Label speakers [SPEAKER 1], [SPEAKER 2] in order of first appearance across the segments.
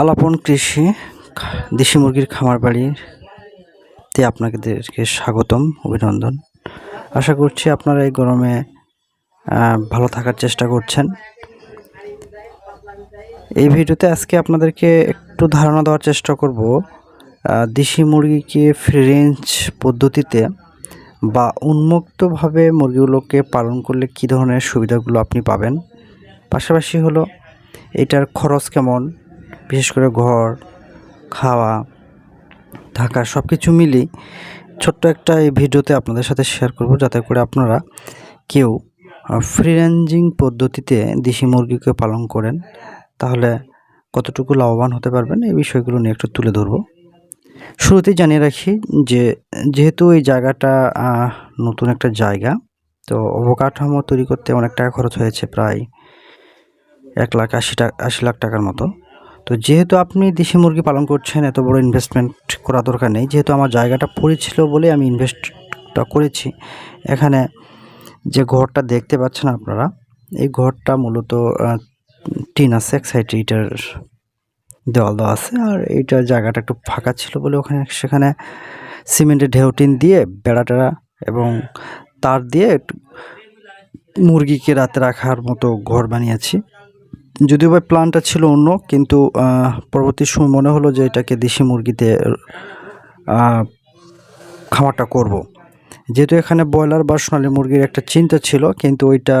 [SPEAKER 1] আলাপন কৃষি, দেশি মুরগির খামার বাড়িতে আপনাদেরকে স্বাগতম, অভিনন্দন। আশা করছি আপনারা এই গরমে ভালো থাকার চেষ্টা করছেন। এই ভিডিওতে আজকে আপনাদেরকে একটু ধারণা দেওয়ার চেষ্টা করব দেশি মুরগিকে ফ্রি রেঞ্জ পদ্ধতিতে বা উন্মুক্তভাবে মুরগিগুলোকে পালন করলে কী ধরনের সুবিধাগুলো আপনি পাবেন। পাশাপাশি হলো, এটার খরচ কেমন বিশেষ করে ঘর, খাওয়া, থাকা সব কিছু মিলিয়ে ছোট্ট একটা এই ভিডিওতে আপনাদের সাথে শেয়ার করব যাতে করে আপনারা কেউ ফ্রি রেঞ্জিং পদ্ধতিতে দেশি মুরগিকে পালন করেন, তাহলে কতটুকু লাভবান হতে পারবেন এই বিষয়গুলো নিয়ে একটু তুলে ধরবো। শুরুতেই জানিয়ে রাখি যে, যেহেতু এই জায়গাটা নতুন একটা জায়গা, তো অবকাঠামো তৈরি করতে অনেক টাকা খরচ হয়েছে, প্রায় এক লাখ আশি টাকা আশি লাখ টাকার মতো। তো যেহেতু আপনি দেশি মুরগি পালন করছেন, এত বড় ইনভেস্টমেন্ট করা দরকার নেই। যেহেতু আমার জায়গাটা পড়েছিল বলে আমি ইনভেস্টটা করেছি। এখানে যে ঘরটা দেখতে পাচ্ছেন আপনারা, এই ঘরটা মূলত টিন আছে, এক সাইডে ইটার দেওয়াল দেওয়া আছে। আর এইটার জায়গাটা একটু ফাঁকা ছিল বলে ওখানে, সেখানে সিমেন্টের ঢেউ টিন দিয়ে বেড়া টেড়া এবং তার দিয়ে একটু মুরগিকে রাতে রাখার মতো ঘর বানিয়েছি। যদিও বা প্ল্যানটা ছিল অন্য, কিন্তু পরবর্তী সময় মনে হলো যে এটাকে দেশি মুরগিতে খামারটা করব। যেহেতু এখানে ব্রয়লার বা সোনালী মুরগির একটা চিন্তা ছিল, কিন্তু ওইটা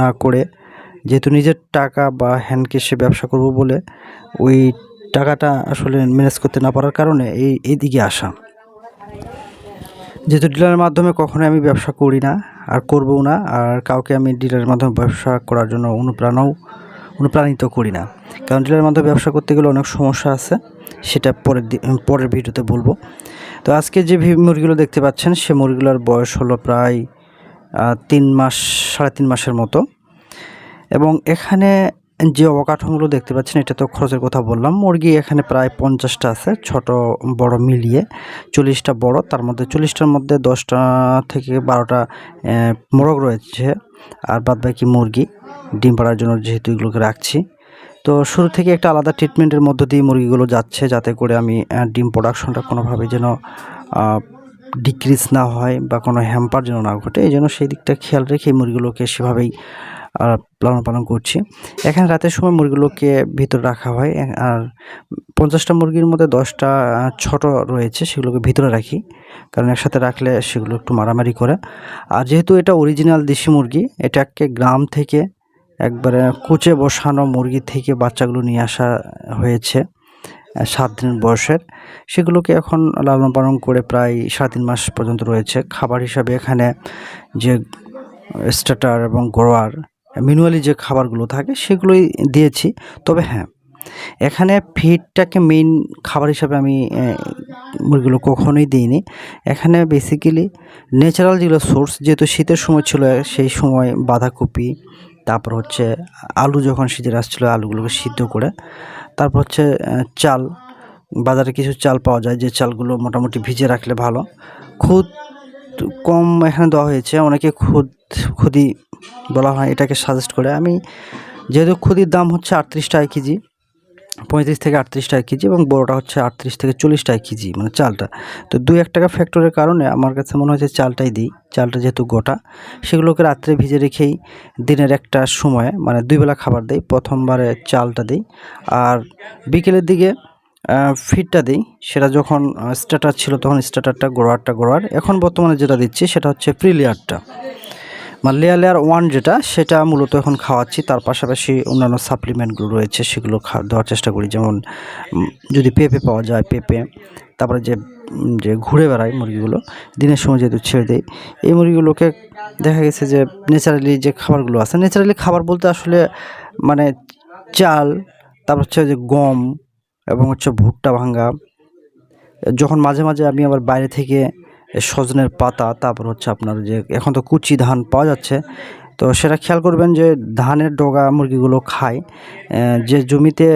[SPEAKER 1] না করে যেহেতু নিজের টাকা বা হ্যান্ড ক্যাশে ব্যবসা করব বলে ওই টাকাটা আসলে ম্যানেজ করতে না পারার কারণে এই এদিকে আসা যেহেতু ডিলারের মাধ্যমে কখনোই আমি ব্যবসা করি না, আর করবও না, আর কাউকে আমি ডিলারের মাধ্যমে ব্যবসা করার জন্য অনুপ্রাণও অনুপ্রাণিত করি না। কারণ ডিলারের মাধ্যমে ব্যবসা করতে গেলে অনেক সমস্যা আছে, সেটা পরের পরের ভিডিওতে বলব। তো আজকে যে মুরগিগুলো দেখতে পাচ্ছেন, সে মুরগিগুলোর বয়স হলো প্রায় তিন মাস, সাড়ে তিন মাসের মতো। এবং এখানে যে অবকাঠামোগুলো দেখতে পাচ্ছেন, এটা তো খরচের কথা বললাম। মুরগি এখানে প্রায় পঞ্চাশটা আছে, ছোট, বড় মিলিয়ে। চল্লিশটা বড়, তার মধ্যে চল্লিশটার মধ্যে দশটা থেকে বারোটা মোরগ রয়েছে। আর বাদ বাকি মুরগি, ডিম পাড়ার জন্য যেহেতু এগুলোকে রাখছি। তো শুরু থেকে একটা আলাদা ট্রিটমেন্টের মধ্য দিয়ে মুরগিগুলো যাচ্ছে, যাতে করে আমি ডিম প্রোডাকশনটা কোনোভাবে যেন ডিক্রিজ না হয় বা কোনো হ্যাম্পার যেন না ঘটে। এই জন্য সেই দিকটা খেয়াল রেখে মুরগিগুলোকে সেভাবেই লালন পালন করছি। এখানে রাতের সময় মুরগিগুলোকে ভিতরে রাখা হয়। আর পঞ্চাশটা মুরগির মধ্যে দশটা ছোট রয়েছে, সেগুলোকে ভিতরে রাখি। কারণ একসাথে রাখলে সেগুলো একটু মারামারি করে। আর যেহেতু এটা অরিজিনাল দেশি মুরগি, এটাকে গ্রাম থেকে একবারে কুচে বসানো মুরগি থেকে বাচ্চাগুলো নিয়ে আসা হয়েছে সাত দিন বয়সের। সেগুলোকে এখন লালন পালন করে প্রায় সাত তিন মাস পর্যন্ত রয়েছে। খাবার হিসাবে এখানে যে স্টার্টার এবং গোড়ার ম্যানুয়ালি যে খাবারগুলো থাকে সেগুলোই দিয়েছি। তবে হ্যাঁ এখানে ফিডটাকে মেইন খাবার হিসাবে আমি মুরগিগুলো কখনোই দিইনি। এখানে বেসিক্যালি ন্যাচারাল যেগুলো সোর্স যেহেতু শীতের সময় ছিল, সেই সময় বাঁধাকপি, তারপর হচ্ছে আলু যখন সিজন আসছিল আলুগুলোকে সিদ্ধ করে, তারপর হচ্ছে চাল, বাজারে কিছু চাল পাওয়া যায়, যে চালগুলো মোটামুটি ভিজে রাখলে ভালো। খুদ কম এখানে দেওয়া হয়েছে, অনেকে খুদ, খুদি বলা হয় এটাকে সাজেস্ট করে। আমি যেহেতু খুদির দাম হচ্ছে আটত্রিশ টাকা কেজি, পঁয়ত্রিশ থেকে আটত্রিশ টাকা কেজি এবং বড়োটা হচ্ছে আটত্রিশ থেকে চল্লিশ টাকা কেজি মানে চালটা। তো দুই এক টাকা ফ্যাক্টরের কারণে আমার কাছে মনে হয়েছে চালটাই দিই, চালটা যেহেতু গোটা। সেগুলোকে রাত্রে ভিজে রেখেই দিনের একটা সময়ে মানে দুই বেলা খাবার দিই, প্রথমবারে চালটা দিই। আর বিকেলের দিকে ফিডটা দিই, সেটা যখন স্টার্টার ছিল তখন স্টার্টারটা গোড়ারটা গোড়ার এখন বর্তমানে যেটা দিচ্ছি সেটা হচ্ছে প্রিলিয়ারটা মানে লেয়ার লেয়ার ওয়ান যেটা, সেটা মূলত এখন খাওয়াচ্ছি। তার পাশাপাশি অন্যান্য সাপ্লিমেন্টগুলো রয়েছে, সেগুলো দেওয়ার চেষ্টা করি। যেমন যদি পেঁপে পাওয়া যায়, পেঁপে, তারপরে যে যে ঘুরে বেড়ায় মুরগিগুলো, দিনের সময় যেহেতু ছেড়ে দেয় এই মুরগিগুলোকে দেখা গেছে যে ন্যাচারালি যে খাবারগুলো আছে ন্যাচারালি খাবার বলতে আসলে মানে চাল, তারপর হচ্ছে যে গম, এবং হচ্ছে ভুট্টা ভাঙ্গা। যখন মাঝে মাঝে আমি আবার বাইরে থেকে সজনের পাতা, তারপর হচ্ছে আপনার যে এখন তো কুচি ধান পাওয়া যাচ্ছে। তো সেটা খেয়াল করবেন যে ধানের ডগা মুরগিগুলো খায়। যে জমিতে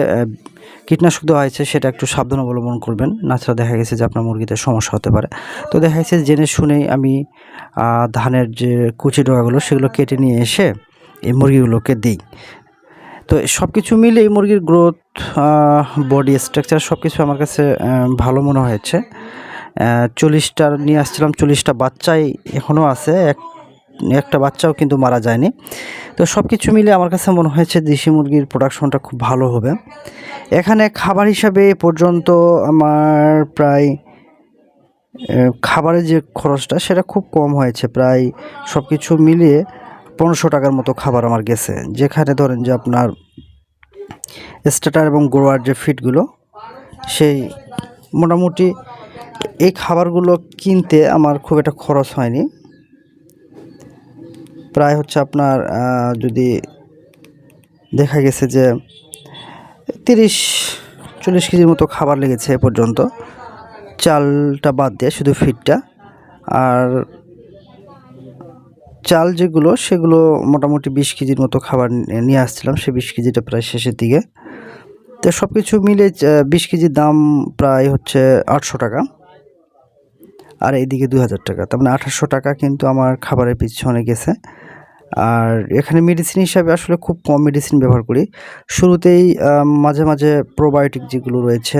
[SPEAKER 1] কীটনাশক দেওয়া হয়েছে সেটা একটু সাবধান অবলম্বন করবেন। নাছাড়া দেখা গেছে যে আপনার মুরগিতে সমস্যা হতে পারে। তো দেখা গেছে জেনে শুনেই আমি ধানের যে কুচি ডগাগুলো সেগুলো কেটে নিয়ে এসে এই মুরগিগুলোকে দিই। তো সব কিছু মিলে এই মুরগির গ্রোথ বডি স্ট্রাকচার সব কিছু আমার কাছে ভালো মনে হয়েছে। চল্লিশটা নিয়ে আসছিলাম, চল্লিশটা বাচ্চাই এখনও আছে। এক, একটা বাচ্চাও কিন্তু মারা যায়নি। তো সব কিছু মিলে আমার কাছে মনে হয়েছে দেশি মুরগির প্রোডাকশনটা খুব ভালো হবে। এখানে খাবার হিসাবে পর্যন্ত আমার প্রায় খাবারের যে খরচটা সেটা খুব কম হয়েছে। প্রায় সব কিছু মিলিয়ে পনেরোশো টাকার মতো খাবার আমার গেছে। যেখানে ধরেন যে আপনার স্টার্টার এবং গোড়ার যে ফিটগুলো সেই মোটামুটি এই খাবারগুলো কিনতে আমার খুব একটা খরচ হয়নি। প্রায় হচ্ছে আপনার যদি দেখা গেছে যে তিরিশ, চল্লিশ কেজির মতো খাবার লেগেছে এ পর্যন্ত। চালটা বাদ দিয়ে শুধু ফিটটা আর চাল যেগুলো, সেগুলো মোটামুটি বিশ কেজির মতো খাবার নিয়ে আসছিলাম। সে বিশ কেজিটা প্রায় শেষের দিকে। তো সব কিছু মিলে বিশ কেজির দাম প্রায় হচ্ছে আটশো টাকা। আর এইদিকে দুই হাজার টাকা। তার মানে আঠাশশো টাকা কিন্তু আমার খাবারের পিছনে গেছে। আর এখানে মেডিসিন হিসাবে আসলে খুব কম মেডিসিন ব্যবহার করি। শুরুতেই মাঝে মাঝে প্রোবায়োটিক যেগুলো রয়েছে,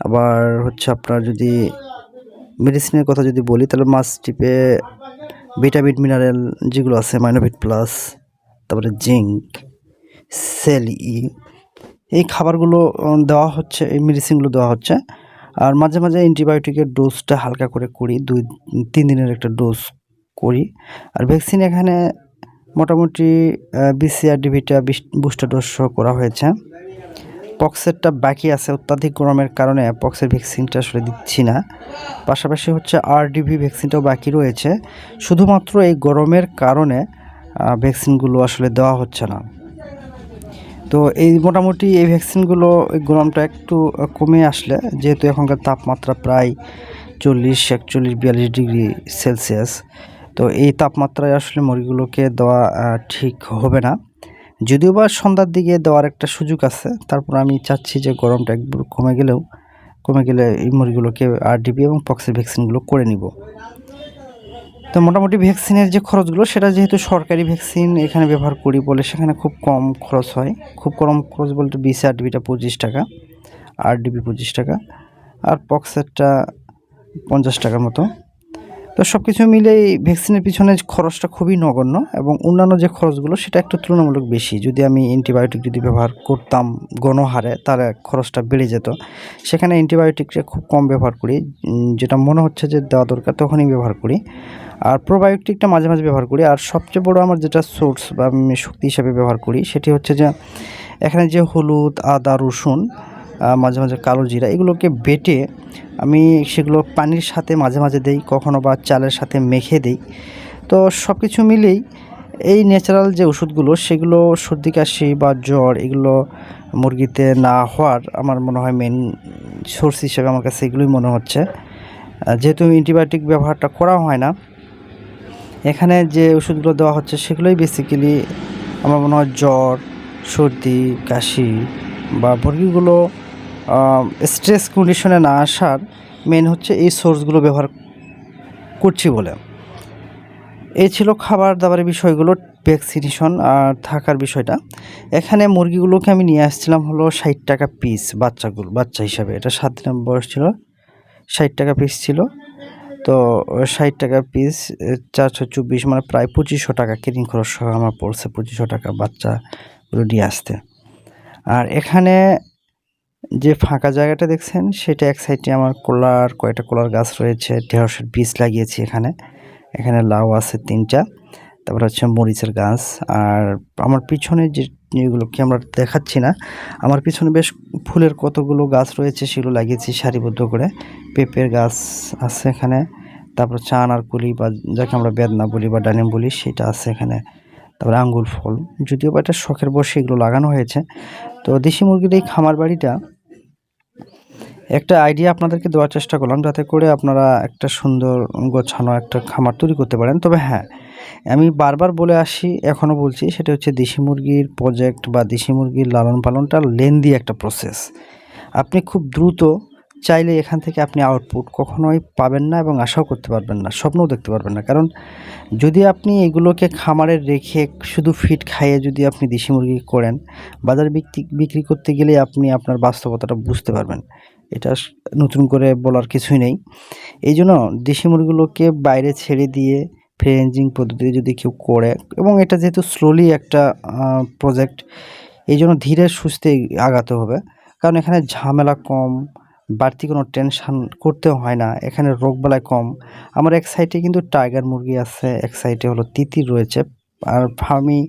[SPEAKER 1] আবার হচ্ছে আপনার যদি মেডিসিনের কথা যদি বলি, তাহলে মাছ টিপে ভিটামিন মিনারেল যেগুলো আছে মাইনোভিট প্লাস তারপরে জিঙ্ক সেল ই এই খাবারগুলো দেওয়া হচ্ছে, এই মেডিসিনগুলো দেওয়া হচ্ছে। আর মাঝে মাঝে অ্যান্টিবায়োটিকের ডোজটা হালকা করে করি, দুই, তিন দিনের একটা ডোজ করি। আর ভ্যাকসিন এখানে মোটামুটি বিসিআর ডিভিটা বুস্টার ডোজ করা হয়েছে। পক্সেরটা বাকি আছে, অত্যাধিক গরমের কারণে পক্সের ভ্যাকসিনটা আসলে দিচ্ছি না। পাশাপাশি হচ্ছে আরডিভি ভ্যাকসিনটাও বাকি রয়েছে। শুধুমাত্র এই গরমের কারণে ভ্যাকসিনগুলো আসলে দেওয়া হচ্ছে না। তো এই মোটামুটি এই ভ্যাকসিনগুলো গরমটা একটু কমে আসলে, যেহেতু এখনকার তাপমাত্রা প্রায় চল্লিশ, একচল্লিশ, বিয়াল্লিশ ডিগ্রি সেলসিয়াস। তো এই তাপমাত্রায় আসলে মুরগিগুলোকে দেওয়া ঠিক হবে না। যদিও বা সন্ধ্যার দিকে দেওয়ার একটা সুযোগ আছে, তারপর আমি চাচ্ছি যে গরমটা একটু কমে গেলেও, কমে গেলে এই মুরগিগুলোকে আরডিবি এবং পক্সের ভ্যাকসিনগুলো করে নিব। তো মোটামুটি ভ্যাকসিনের যে খরচগুলো, সেটা যেহেতু সরকারি ভ্যাকসিন এখানে ব্যবহার করি বলে সেখানে খুব কম খরচ হয়। খুব কম খরচ বলতে বিসি আর ডিবিটা পঁচিশ টাকা আর ডিবি পঁচিশ টাকা, আর পক্সেটটা পঞ্চাশ টাকার মতো। তো সব কিছু মিলে এই ভ্যাকসিনের পিছনে খরচটা খুবই নগণ্য এবং অন্যান্য যে খরচগুলো, সেটা একটু তুলনামূলক বেশি। যদি আমি অ্যান্টিবায়োটিক যদি ব্যবহার করতাম গণহারে তাহলে খরচটা বেড়ে যেত। সেখানে অ্যান্টিবায়োটিকটা খুব কম ব্যবহার করি। যেটা মনে হচ্ছে যে দেওয়া দরকার, তখনই ব্যবহার করি। আর প্রোবায়োটিকটা মাঝে মাঝে ব্যবহার করি। আর সবচেয়ে বড় আমার যেটা সোর্স বা শক্তি হিসাবে ব্যবহার করি, সেটি হচ্ছে যে, এখানে যে হলুদ, আদা, রসুন মাঝে মাঝে কালো জিরা, এগুলোকে বেটে আমি সেগুলো পানির সাথে মাঝে মাঝে দেই, কখনো বা চালের সাথে মেখে দেই। তো সব কিছু মিলেই এই ন্যাচারাল যে ওষুধগুলো, সেগুলো সর্দি, কাশি বা জ্বর, এগুলো মুরগিতে না হওয়ার আমার মনে হয় মেন সোর্স হিসেবে আমার কাছে এগুলোই মনে হচ্ছে। যেহেতু অ্যান্টিবায়োটিক ব্যবহারটা করা হয় না, এখানে যে ওষুধগুলো দেওয়া হচ্ছে সেগুলোই বেসিক্যালি আমার মনে হয় জ্বর, সর্দি, কাশি বা মুরগিগুলো স্ট্রেস কন্ডিশনে না আসার মেন হচ্ছে এই সোর্সগুলো ব্যবহার করছি বলে। এই ছিল খাবার দাবারের বিষয়গুলো ভ্যাকসিনেশন আর থাকার বিষয়টা। এখানে মুরগিগুলোকে আমি নিয়ে আসছিলাম হলো ষাট টাকা পিস বাচ্চাগুলো, বাচ্চা হিসাবে। এটা সাত দিন বয়স ছিল, ষাট টাকা পিস ছিল। তো ষাট টাকা পিস চারশো চব্বিশ মানে প্রায় পঁচিশশো টাকা কেরিং খরচ সহ আমার পড়ছে পঁচিশশো টাকা বাচ্চাগুলো নিয়ে আসতে। আর এখানে যে ফাঁকা জায়গাটা দেখছেন, সেটা এক সাইডে আমার কোলার কয়টা কোলার গাছ রয়েছে, ঢেঁড়সের বীজ লাগিয়েছি এখানে। এখানে লাউ আছে তিনটা, তারপর হচ্ছে মরিচের গাছ, আর আমার পিছনে যে যেগুলোকে আমরা দেখাচ্ছি না, আমার পিছনে বেশ ফুলের কতগুলো গাছ রয়েছে, সেগুলো লাগিয়েছি সারিবদ্ধ করে। পেঁপের গাছ আছে এখানে, তারপর চা আনারকুলি বা যাকে আমরা বেদনা বলি বা ডালিম বলি, সেটা আছে এখানে। তারপরে আঙ্গুল ফল, যদিও বা এটা শখের বসে এগুলো লাগানো হয়েছে। তো দেশি মুরগির এই খামার বাড়িটা একটা আইডিয়া আপনাদেরকে দেওয়ার চেষ্টা করলাম যাতে করে আপনারা একটা সুন্দর গোছানো একটা খামার তৈরি করতে পারেন। তবে হ্যাঁ আমি বারবার বলে আসি এখনও বলছি, সেটা হচ্ছে দেশি মুরগির প্রজেক্ট বা দেশি মুরগির লালন পালনটা লেন্দি একটা প্রসেস আপনি খুব দ্রুত চাইলে এখান থেকে আপনি আউটপুট কখনোই পাবেন না এবং আশাও করতে পারবেন না, স্বপ্নও দেখতে পারবেন না। কারণ যদি আপনি এগুলোকে খামারে রেখে শুধু ফিট খাইয়ে যদি আপনি দেশি মুরগি করেন, বাজার বিক্রি বিক্রি করতে গেলে আপনি আপনার বাস্তবতাটা বুঝতে পারবেন। এটা নতুন করে বলার কিছুই নেই। এই জন্য দেশি মুরগিগুলোকে বাইরে ছেড়ে দিয়ে ফ্রেঞ্জিং পদ্ধতিতে যদি কেউ করে, এবং এটা যেহেতু স্লোলি একটা প্রজেক্ট এই জন্য ধীরে সুস্থে আগাতে হবে। কারণ এখানে ঝামেলা কম, বাড়তি কোনো টেনশান করতে হয় না, এখানে রোগবালাই কম। আমার এক সাইডে কিন্তু টাইগার মুরগি আছে, এক সাইডে হলো তিতির রয়েছে, আর ফার্মি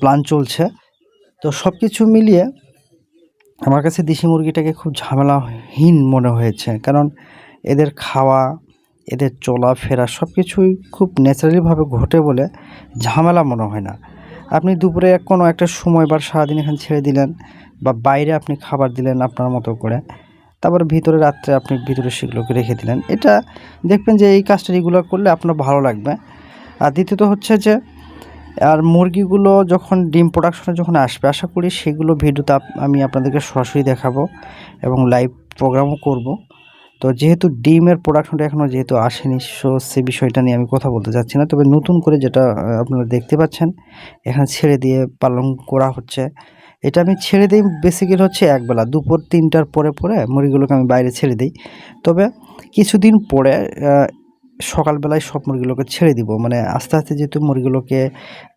[SPEAKER 1] প্ল্যান চলছে। তো সব কিছু মিলিয়ে আমার কাছে দেশি মুরগিটাকে খুব ঝামেলাহীন মনে হয়েছে। কারণ এদের খাওয়া, এদের চলাফেরা সব কিছুই খুব ন্যাচারালিভাবে ঘটে বলে ঝামেলা মনে হয় না। আপনি দুপুরে কোনো একটা সময় বা সারাদিন এখানে ছেড়ে দিলেন বা বাইরে আপনি খাবার দিলেন আপনার মতো করে, তারপর ভিতরে রাত্রে আপনি ভিতরে সেগুলোকে রেখে দিলেন। এটা দেখবেন যে এই কাজটা রেগুলার করলে আপনার ভালো লাগবে। আর দ্বিতীয়ত হচ্ছে যে আর মুরগিগুলো যখন ডিম প্রোডাকশনে যখন আসবে, আশা করি সেগুলো ভিডিওতে আমি আপনাদেরকে সরাসরি দেখাবো এবং লাইভ প্রোগ্রামও করব। তো যেহেতু ডিমের প্রোডাকশনটা এখনও যেহেতু আসেনি সো সে বিষয়টা নিয়ে আমি কথা বলতে চাচ্ছি না। তবে নতুন করে যেটা আপনারা দেখতে পাচ্ছেন, এখানে ছেড়ে দিয়ে পালন করা হচ্ছে। এটা আমি ছেড়ে দিই বেসিক্যালি হচ্ছে একবেলা। দুপুর তিনটার পরে পরে মুরগিগুলোকে আমি বাইরে ছেড়ে দিই। তবে কিছুদিন পরে সকালবেলায় সব মুরগিগুলোকে ছেড়ে দিব। মানে আস্তে আস্তে যেহেতু মুরগিগুলোকে,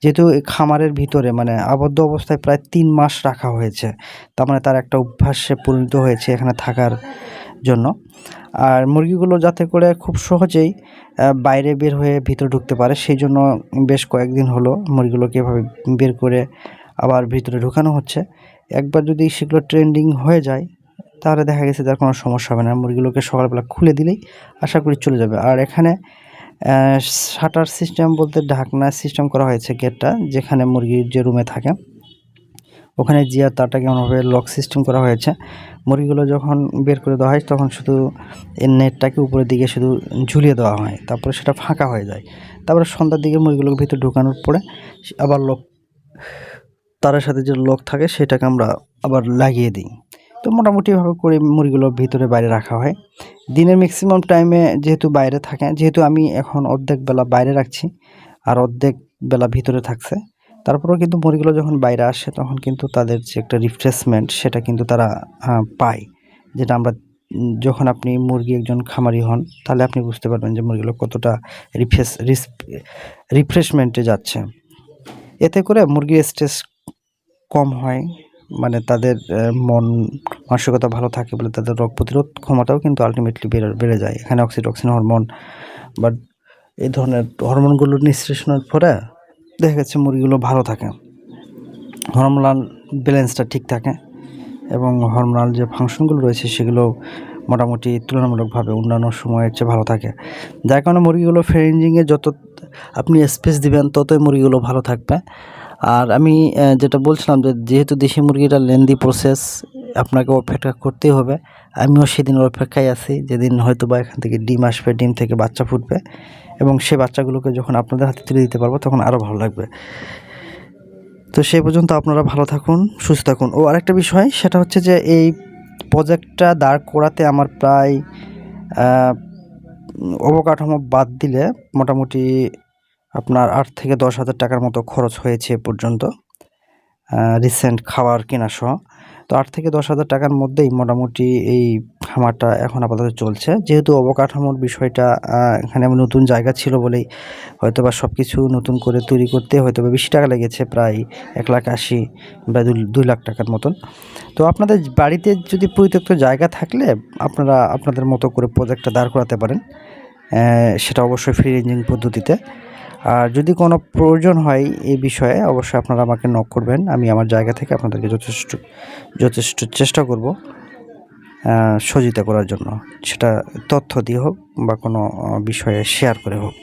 [SPEAKER 1] যেহেতু খামারের ভিতরে মানে আবদ্ধ অবস্থায় প্রায় তিন মাস রাখা হয়েছে, তার মানে তার একটা অভ্যাসে পরিণত হয়েছে এখানে থাকার জন্য। আর মুরগিগুলো যাতে করে খুব সহজেই বাইরে বের হয়ে ভিতরে ঢুকতে পারে, সেই জন্য বেশ কয়েকদিন হলো মুরগিগুলোকে এভাবে বের করে আবার ভিতরে ঢুকানো হচ্ছে। একবার যদি সেগুলো ট্রেন্ডিং হয়ে যায় তাহলে দেখা গেছে তার কোনো সমস্যা হবে না। মুরগিগুলোকে সকালবেলা খুলে দিলেই আশা করি চলে যাবে। আর এখানে শাটার সিস্টেম বলতে ঢাকনা সিস্টেম করা হয়েছে গেটটা যেখানে মুরগির যে রুমে থাকে। ওখানে জিয়ার তারটা কেমনভাবে লক সিস্টেম করা হয়েছে। মুরগিগুলো যখন বের করে দেওয়া হয়, তখন শুধু নেটটাকে উপরের দিকে শুধু ঝুলিয়ে দেওয়া হয়। তারপরে সেটা ফাঁকা হয়ে যায়। তারপরে সন্ধ্যার দিকে মুরগিগুলোকে ভিতরে ঢুকানোর পরে আবার লক তারের সাথে যে লক থাকে, সেটাকে আমরা আবার লাগিয়ে দিই। তো মোটামুটিভাবে করে মুরগিগুলো ভিতরে, বাইরে রাখা হয়। দিনের ম্যাক্সিমাম টাইমে যেহেতু বাইরে থাকে, যেহেতু আমি এখন অর্ধেক বেলা বাইরে রাখছি আর অর্ধেক বেলা ভিতরে থাকছে, তারপরেও কিন্তু মুরগিগুলো যখন বাইরে আসে তখন কিন্তু তাদের যে একটা রিফ্রেশমেন্ট সেটা কিন্তু তারা পায়। যেটা আমরা, যখন আপনি মুরগি একজন খামারি হন, তাহলে আপনি বুঝতে পারবেন যে মুরগিগুলো কতটা রিফ্রেশ রিস রিফ্রেশমেন্টে যাচ্ছে। এতে করে মুরগির স্ট্রেস কম হয় মানে তাদের মন মানসিকতা ভালো থাকে বলে তাদের রোগ প্রতিরোধ ক্ষমতাও কিন্তু আলটিমেটলি বেড়ে বেড়ে যায়। এখানে অক্সিটক্সিন হরমোন বা এই ধরনের হরমোনগুলোর নিঃসৃষণের পরে দেখা গেছে মুরগিগুলো ভালো থাকে। হরমোনাল ব্যালেন্সটা ঠিক থাকে এবং হরমোনাল যে ফাংশনগুলো রয়েছে সেগুলো মোটামুটি তুলনামূলকভাবে অন্যান্য সময়ের চেয়ে ভালো থাকে। যার কারণে মুরগিগুলো ফ্রেঞ্জিংয়ে যত আপনি স্পেস দিবেন, ততই মুরগিগুলো ভালো থাকবে। আর আমি যেটা বলছিলাম যে যেহেতু দেশি মুরগিটা লেন্দি প্রসেস আপনাকে অপেক্ষা করতেই হবে। আমিও সেদিন অপেক্ষায় আছি, যেদিন হয়তো বা এখান থেকে ডিম আসবে, ডিম থেকে বাচ্চা ফুটবে এবং সে বাচ্চাগুলোকে যখন আপনাদের হাতে তুলে দিতে পারব, তখন আরও ভালো লাগবে। তো সেই পর্যন্ত আপনারা ভালো থাকুন, সুস্থ থাকুন। ও আরেকটা বিষয়, সেটা হচ্ছে যে এই প্রজেক্টটা দাঁড় করাতে আমার প্রায় অবকাঠামো বাদ দিলে মোটামুটি আপনার আট থেকে দশ হাজার টাকার মতো খরচ হয়েছে পর্যন্ত রিসেন্ট খাবার কেনা সহ। তো আট থেকে দশ হাজার টাকার মধ্যেই মোটামুটি এই খামারটা এখন আপাতত চলছে। যেহেতু অবকাঠামোর বিষয়টা এখানে নতুন জায়গা ছিল বলেই হয়তো বা সব কিছু নতুন করে তৈরি করতে হয়তো বা বেশি টাকা লেগেছে, প্রায় এক লাখ আশি বা দুই লাখ টাকার মতন। তো আপনাদের বাড়িতে যদি পরিত্যক্ত জায়গা থাকলে আপনারা আপনাদের মতো করে প্রজেক্টটা দাঁড় করাতে পারেন সেটা অবশ্যই ফ্রি রেঞ্জিং পদ্ধতিতে। আর যদি কোনো প্রয়োজন হয় এই বিষয়ে অবশ্যই আপনারা আমাকে নক করবেন। আমি আমার জায়গা থেকে আপনাদেরকে যথেষ্ট যথেষ্ট চেষ্টা করব সজিতা করার জন্য। সেটা তথ্য দিয়ে হোক বা কোনো বিষয়ে শেয়ার করে হোক।